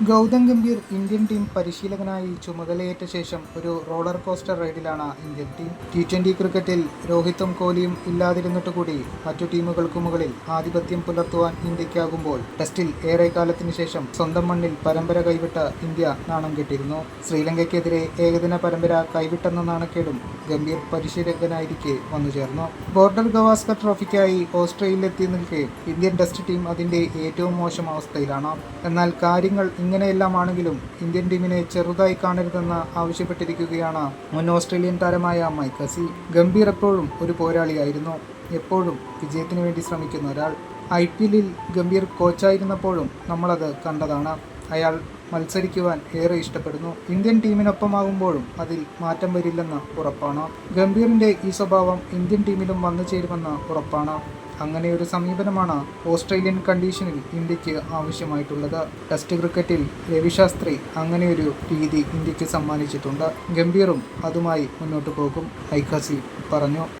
Gautam Gambhir Indian team പരിശീലകനായി ചുമതലയേറ്റ ശേഷം ഒരു റോളർ കോസ്റ്റർ റൈഡിലാണ് ഇന്ത്യൻ ടീം. ടി ട്വന്റി ക്രിക്കറ്റിൽ രോഹിത്തും കോഹ്ലിയും ഇല്ലാതിരുന്നിട്ട് കൂടി മറ്റു ടീമുകൾക്കു മുകളിൽ ആധിപത്യം പുലർത്തുവാൻ ഇന്ത്യക്കാകുമ്പോൾ ടെസ്റ്റിൽ ഏറെ കാലത്തിനു ശേഷം സ്വന്തം മണ്ണിൽ പരമ്പര കൈവിട്ട ഇന്ത്യ നാണം കെട്ടിരുന്നു ശ്രീലങ്കയ്ക്കെതിരെ ഏകദിന പരമ്പര കൈവിട്ടെന്ന നാണക്കേടും ഗംഭീർ പരിശീലകനായിരിക്കെ വന്നു ചേർന്നു. ബോർഡർ ഗവാസ്കർ ട്രോഫിക്കായി ഓസ്ട്രേലിയയിലെത്തി നിൽക്കെ ഇന്ത്യൻ ടെസ്റ്റ് ടീം അതിന്റെ ഏറ്റവും മോശം അവസ്ഥയിലാണ്. എന്നാൽ കാര്യങ്ങൾ ഇങ്ങനെയെല്ലാമാണെങ്കിലും ഇന്ത്യൻ ടീമിനെ ചെറുതായി കാണരുതെന്ന് ആവശ്യപ്പെട്ടിരിക്കുകയാണ് മുൻ ഓസ്ട്രേലിയൻ താരമായ മൈക്കസി ഗംഭീർ എപ്പോഴും ഒരു പോരാളിയായിരുന്നു. എപ്പോഴും വിജയത്തിനു വേണ്ടി ശ്രമിക്കുന്ന ഒരാൾ. ഐ പി എല്ലിൽ ഗംഭീർ കോച്ചായിരുന്നപ്പോഴും നമ്മളത് കണ്ടതാണ്. അയാൾ മത്സരിക്കുവാൻ ഏറെ ഇഷ്ടപ്പെടുന്നു. ഇന്ത്യൻ ടീമിനൊപ്പമാകുമ്പോഴും അതിൽ മാറ്റം വരില്ലെന്ന് ഉറപ്പാണ്. ഗംഭീറിന്റെ ഈ സ്വഭാവം ഇന്ത്യൻ ടീമിലും വന്നു ചേരുമെന്ന് ഉറപ്പാണ്. അങ്ങനെ ഒരു സമീപനമാണ് ഓസ്ട്രേലിയൻ കണ്ടീഷനിൽ ഇന്ത്യയ്ക്ക് ആവശ്യമായിട്ടുള്ളത്. ടെസ്റ്റ് ക്രിക്കറ്റിൽ രവിശാസ്ത്രി അങ്ങനെയൊരു രീതി ഇന്ത്യയ്ക്ക് സമ്മാനിച്ചിട്ടുണ്ട്. ഗംഭീറും അതുമായി മുന്നോട്ട് പോകും ഐഖാസി പറഞ്ഞു.